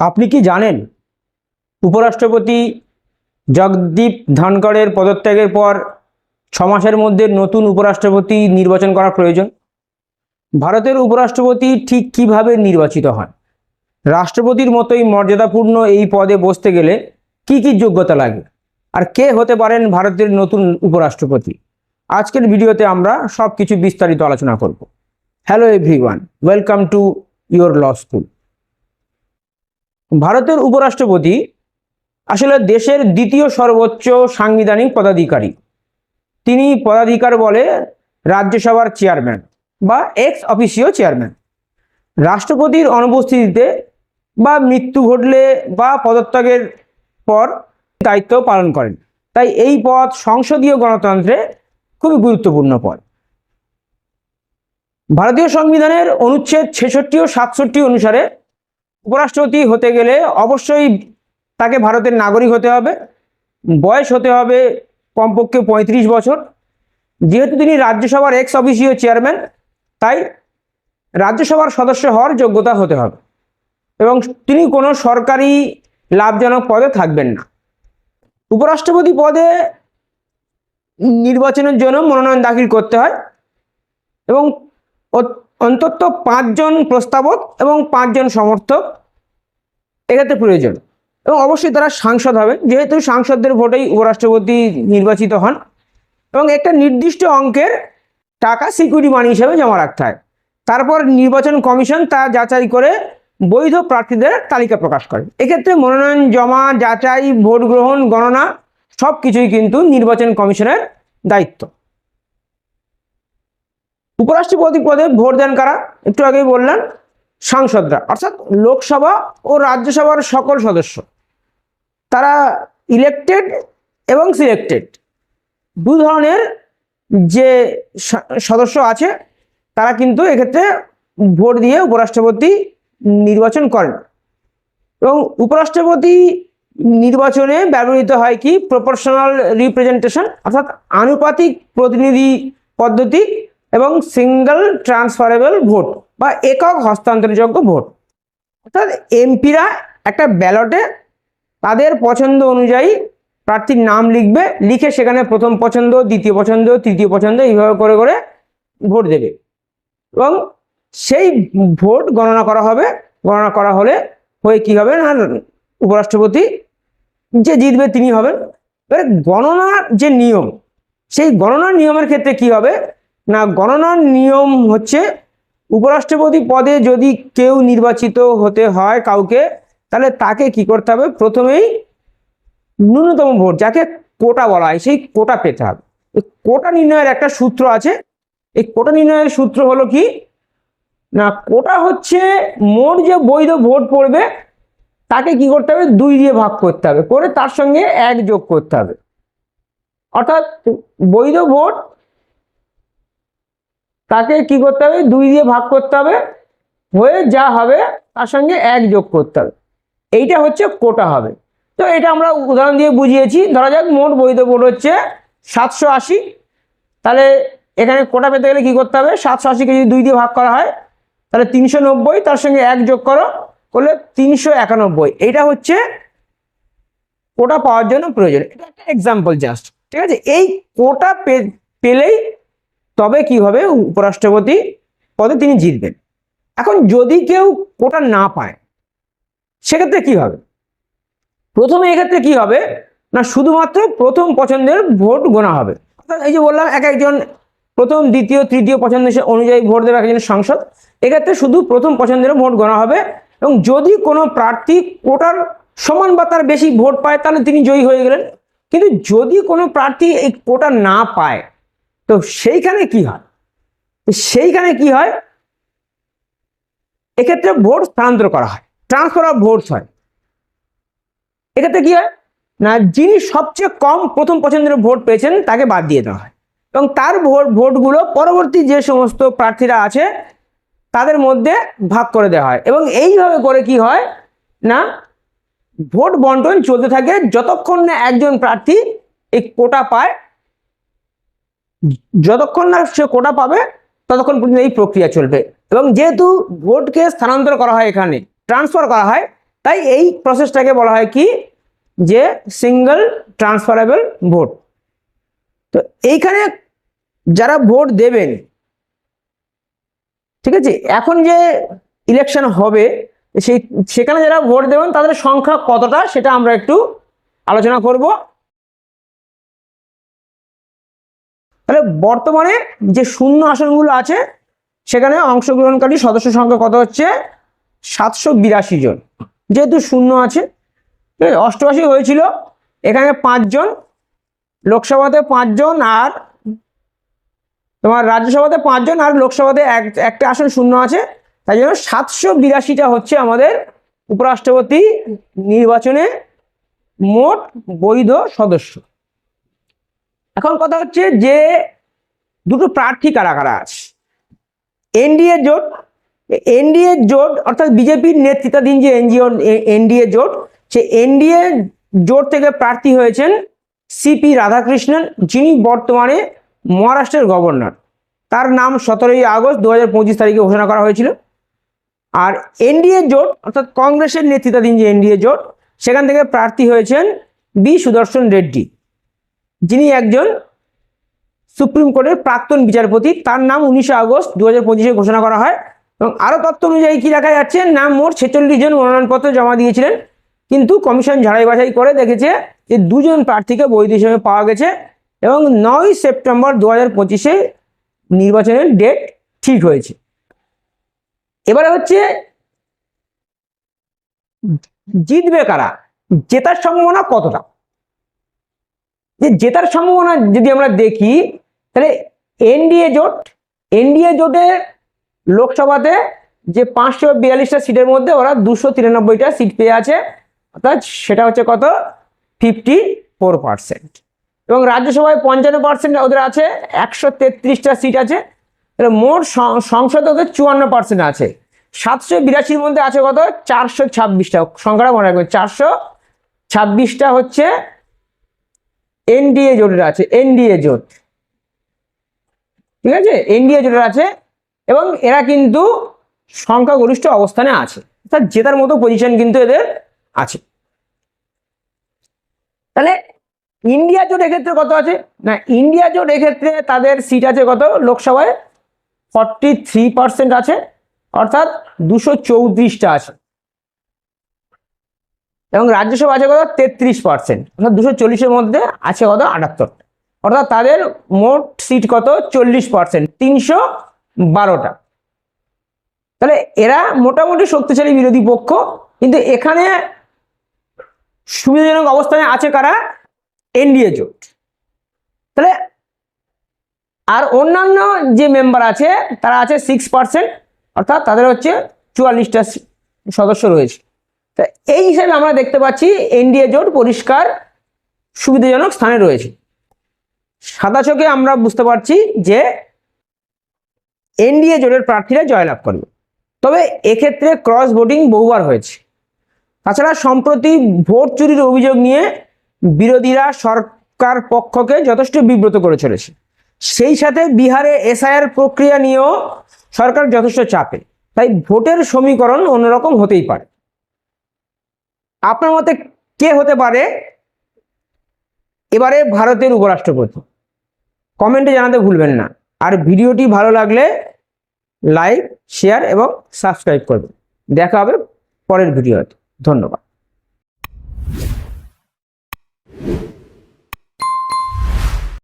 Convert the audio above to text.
আপনি কি জানেন? উপরাষ্ট্রপতি জগদীপ ধনকড়ের পদত্যাগের পর ছ মাসের মধ্যে নতুন উপরাষ্ট্রপতি নির্বাচন করা প্রয়োজন? ভারতের উপরাষ্ট্রপতি ঠিক কীভাবে নির্বাচিত হন? রাষ্ট্রপতির মতোই মর্যাদাপূর্ণ এই পদে বসতে গেলে কি কি যোগ্যতা লাগে? আর কে হতে পারেন ভারতের নতুন উপরাষ্ট্রপতি? আজকের ভিডিওতে আমরা সব কিছু বিস্তারিত আলোচনা করব। Hello everyone welcome to your law school ভারতের উপরাষ্ট্রপতি আসলে দেশের দ্বিতীয় সর্বোচ্চ সাংবিধানিক পদাধিকারী। তিনি পদাধিকার বলে রাজ্যসভার চেয়ারম্যান বা এক্স অফিসিও চেয়ারম্যান। রাষ্ট্রপতির অনুপস্থিতিতে বা মৃত্যু ঘটলে বা পদত্যাগের পর দায়িত্ব পালন করেন। তাই এই পদ সংসদীয় গণতন্ত্রে খুবই গুরুত্বপূর্ণ পদ। ভারতীয় সংবিধানের অনুচ্ছেদ ছেষট্টি ও সাতষট্টি অনুসারে উপরাষ্ট্রপতি হতে গেলে অবশ্যই তাকে ভারতের নাগরিক হতে হবে। বয়স হতে হবে কমপক্ষে পঁয়ত্রিশ বছর। যেহেতু তিনি রাজ্যসভার এক্স অফিসীয় চেয়ারম্যান তাই রাজ্যসভার সদস্য হওয়ার যোগ্যতা হতে হবে। এবং তিনি কোনো সরকারি লাভজনক পদে থাকবেন না। উপরাষ্ট্রপতি পদে নির্বাচনের জন্য মনোনয়ন দাখিল করতে হয় এবং অন্তত পাঁচজন প্রস্তাবক এবং পাঁচজন সমর্থক। এক্ষেত্রে প্রয়োজন। এবং অবশ্যই তারা সাংসদ হবে। যেহেতু সাংসদদের ভোটেই উপরাষ্ট্রপতি নির্বাচিত হন এবং একটা নির্দিষ্ট অঙ্কের টাকা সিকিউরিটি মানি হিসেবে জমা রাখতে হয়। তারপর নির্বাচন কমিশন তা যাচাই করে বৈধ প্রার্থীদের তালিকা প্রকাশ করে। এক্ষেত্রে মনোনয়ন, জমা, যাচাই, ভোট গ্রহণ, গণনা সব কিছুই কিন্তু নির্বাচন কমিশনের দায়িত্ব। উপরাষ্ট্রপতি পদে ভোট দেন কারা? একটু আগেই বললেন সাংসদরা, অর্থাৎ লোকসভা ও রাজ্যসভার সকল সদস্য। তারা ইলেকটেড এবং সিলেক্টেড দু ধরনের যে সদস্য আছে, তারা কিন্তু এক্ষেত্রে ভোট দিয়ে উপরাষ্ট্রপতি নির্বাচন করেন। এবং উপরাষ্ট্রপতি নির্বাচনে ব্যবহৃত হয় কি? প্রপোর্শনাল রিপ্রেজেন্টেশন অর্থাৎ আনুপাতিক প্রতিনিধি পদ্ধতি এবং সিঙ্গেল ট্রান্সফারেবল ভোট বা একক হস্তান্তরযোগ্য ভোট। অর্থাৎ এমপিরা একটা ব্যালটে তাদের পছন্দ অনুযায়ী প্রার্থীর নাম লিখবে, লিখে সেখানে প্রথম পছন্দ, দ্বিতীয় পছন্দ, তৃতীয় পছন্দ এইভাবে করে করে ভোট দেবে। এবং সেই ভোট গণনা করা হবে। গণনা করা হলে হয়ে কি হবে না, উপরাষ্ট্রপতি যে জিতবে তিনি হবেন। এবারে গণনার যে নিয়ম, সেই গণনার নিয়মের ক্ষেত্রে কি হবে? না, গণনার নিয়ম হচ্ছে উপরাষ্ট্রপতি পদে যদি কেউ নির্বাচিত হতে হয় কাউকে, তাহলে তাকে কি করতে হবে? প্রথমেই ন্যূনতম ভোট, যাকে কোটা বলা হয়, সেই কোটা পেতে হবে। কোটা নির্ণয়ের একটা সূত্র আছে। এই কোটা নির্ণয়ের সূত্র হলো কি? না, কোটা হচ্ছে মোট যে বৈধ ভোট পড়বে, তাকে কি করতে হবে? দুই দিয়ে ভাগ করতে হবে। করে তার সঙ্গে এক যোগ করতে হবে। অর্থাৎ বৈধ ভোট তাকে কি করতে হবে? দুই দিয়ে ভাগ করতে হবে। হয়ে যা হবে, তার সঙ্গে এক যোগ করতে হবে। এইটা হচ্ছে কোটা হবে। তো এটা আমরা উদাহরণ দিয়ে বুঝিয়েছি। ধরা যাক, মোট বৈধ ভোট হচ্ছে সাতশো আশি। তাহলে এখানে কোটা পেতে গেলে কি করতে হবে? সাতশো আশিকে যদি দুই দিয়ে ভাগ করা হয়, তাহলে তিনশো নব্বই, তার সঙ্গে এক যোগ করো, করলে তিনশো একানব্বই। এটা হচ্ছে কোটা পাওয়ার জন্য প্রয়োজন। এটা একটা এক্সাম্পল জাস্ট ঠিক আছে? এই কোটা পেলেই তবে কি হবে? উপরাষ্ট্রপতি পদে তিনি জিতবেন। এখন যদি কেউ কোটা না পায়, সেক্ষেত্রে কি হবে? প্রথমে এক্ষেত্রে কি হবে? না, শুধুমাত্র প্রথম পছন্দের ভোট গোনা হবে। অর্থাৎ এই যে বললাম, এক একজন প্রথম, দ্বিতীয়, তৃতীয় পছন্দ হিসেবে অনুযায়ী ভোট দেবে একজন সাংসদ, এক্ষেত্রে শুধু প্রথম পছন্দের ভোট গোনা হবে এবং যদি কোনো প্রার্থী কোটার সমান বা তার বেশি ভোট পায়, তাহলে তিনি জয়ী হয়ে গেলেন। কিন্তু যদি কোনো প্রার্থী এই কোটা না পায় তো সেইখানে কি হয়? সেইখানে কি হয়? এক্ষেত্রে ভোট স্থানান্তর করা হয়। ট্রান্সফার অফ ভোটস হয়। এক্ষেত্রে কি হয়? না, যিনি সবচেয়ে কম প্রথম পছন্দের ভোট পেয়েছেন, তাকে বাদ দিয়ে দেওয়া হয়। এবং তার ভোট, ভোটগুলো পরবর্তী যে সমস্ত প্রার্থীরা আছে, তাদের মধ্যে ভাগ করে দেওয়া হয়। এবং এইভাবে করে কি হয়? না, ভোট বন্টন চলতে থাকে যতক্ষণ না একজন প্রার্থী এই কোটা পায় যতক্ষণ না সে কোটা পাবে, ততক্ষণ পর্যন্ত এই প্রক্রিয়া চলবে। এবং যেহেতু ভোটকে স্থানান্তর করা হয় এখানে ট্রান্সফার করা হয়, তাই এই প্রসেসটাকে বলা হয় কি? যে সিঙ্গেল ট্রান্সফারেবল ভোট তো এইখানে যারা ভোট দেবেন, ঠিক আছে? এখন যে ইলেকশন হবে, সেই, সেখানে যারা ভোট দেবেন, তাদের সংখ্যা কতটা সেটা আমরা একটু আলোচনা করব। তাহলে বর্তমানে যে শূন্য আসনগুলো আছে সেখানে অংশগ্রহণকারী সদস্য সংখ্যা কত হচ্ছে? সাতশো বিরাশি জন। যেহেতু শূন্য আছে ঠিক আছে, অষ্টআশি হয়েছিল এখানে পাঁচজন লোকসভাতে পাঁচজন আর তোমার রাজ্যসভাতে পাঁচজন আর লোকসভাতে এক একটা আসন শূন্য আছে তাই জন্য সাতশো বিরাশিটা হচ্ছে আমাদের উপরাষ্ট্রপতি নির্বাচনে মোট বৈধ সদস্য। এখন কথা হচ্ছে যে দুটো প্রার্থী কারা কারা আছে? এনডিএ জোট এনডিএ জোট অর্থাৎ বিজেপির নেতৃত্বাধীন যে এনজিও, এনডিএ জোট, সে এনডিএ জোট থেকে প্রার্থী হয়েছেন সিপি রাধাকৃষ্ণন, যিনি বর্তমানে মহারাষ্ট্রের গভর্নর। তার নাম সতেরোই আগস্ট দু হাজার পঁচিশ তারিখে ঘোষণা করা হয়েছিল। আর এনডিএ জোট, অর্থাৎ কংগ্রেসের নেতৃত্বাধীন যে এনডিএ জোট, সেখান থেকে প্রার্থী হয়েছেন বি সুদর্শন রেড্ডি। যিনি একজন সুপ্রিম কোর্টের প্রাক্তন বিচারপতি, তার নাম উনিশে আগস্ট দু হাজার ঘোষণা করা হয়। এবং আরও তথ্য অনুযায়ী কি দেখা যাচ্ছে? নাম মোট ছেচল্লিশ জন মনোনয়নপত্র জমা দিয়েছিলেন। কিন্তু কমিশন ঝাড়াই বাছাই করে দেখেছে যে দুজন প্রার্থীকে বৈধ হিসেবে পাওয়া গেছে এবং নয় সেপ্টেম্বর দু হাজার পঁচিশে নির্বাচনের ডেট ঠিক হয়েছে। এবারে হচ্ছে জিতবে কারা? জেতার সম্ভাবনা কতটা? যে জেতার সম্ভাবনা যদি আমরা দেখি, তাহলে এনডিএ জোট এনডিএ জোটের লোকসভাতে যে পাঁচশো বিয়াল্লিশটা সিটের মধ্যে ওরা দুশো তিরানব্বইটা সিট পেয়ে আছে, অর্থাৎ সেটা হচ্ছে কত? Fifty four percent. এবং রাজ্যসভায় পঞ্চান্ন পার্সেন্ট ওদের আছে, একশো তেত্রিশটা সিট আছে, তাহলে মোট সংসদে ওদের চুয়ান্ন পার্সেন্ট আছে। সাতশো বিরাশির মধ্যে আছে কত? চারশো ছাব্বিশটা, সংখ্যাটা মনে রাখবেন, চারশো ছাব্বিশটা হচ্ছে এনডিএ জোটের আছে এনডিএ জোট। ঠিক আছে? এনডিএ জোটের আছে এবং এরা কিন্তু সংখ্যাগরিষ্ঠ অবস্থানে আছে। অর্থাৎ জেতার মতো পজিশন কিন্তু এদের আছে। তাহলে ইন্ডিয়া জোট এক্ষেত্রে কত আছে? না ইন্ডিয়া জোট এক্ষেত্রে তাদের সিট আছে কত? লোকসভায় ফর্টি থ্রি পার্সেন্ট আছে। অর্থাৎ দুশো চৌত্রিশটা আছে। এবং রাজ্যসভা আছে কত? তেত্রিশ পার্সেন্ট অর্থাৎ দুশো চল্লিশের মধ্যে আছে কত? আটাত্তরটা অর্থাৎ তাদের মোট সিট কত? চল্লিশ পার্সেন্ট তিনশো বারোটা। তাহলে এরা মোটামুটি শক্তিশালী বিরোধী পক্ষ। কিন্তু এখানে সুবিধাজনক অবস্থানে আছে কারা? এনডিএ জোট। তাহলে আর অন্যান্য যে মেম্বার আছে, তারা আছে সিক্স পার্সেন্ট অর্থাৎ তাদের হচ্ছে চুয়াল্লিশটা সদস্য রয়েছে। তা এই হিসাবে আমরা দেখতে পাচ্ছি এনডিএ জোট পরিষ্কার সুবিধাজনক স্থানে রয়েছে। সাদা চোখে আমরা বুঝতে পারছি যে এনডিএ জোটের প্রার্থীরা জয়লাভ করবে। তবে এক্ষেত্রে ক্রস ভোটিং বহুবার হয়েছে। তাছাড়া সম্প্রতি ভোট চুরির অভিযোগ নিয়ে বিরোধীরা সরকার পক্ষকে যথেষ্ট বিব্রত করে চলেছে। সেই সাথে বিহারে এসআইআর প্রক্রিয়া নিয়েও সরকার যথেষ্ট চাপে। তাই ভোটের সমীকরণ অন্যরকম হতেই পারে। আপনার মতে কে হতে পারে? এবারে ভারতের উপরাষ্ট্রপতি। কমেন্টে জানাতে ভুলবেন না। আর ভিডিওটি ভালো লাগলে লাইক, শেয়ার এবং সাবস্ক্রাইব করবেন। দেখা হবে পরের ভিডিওতে। ধন্যবাদ।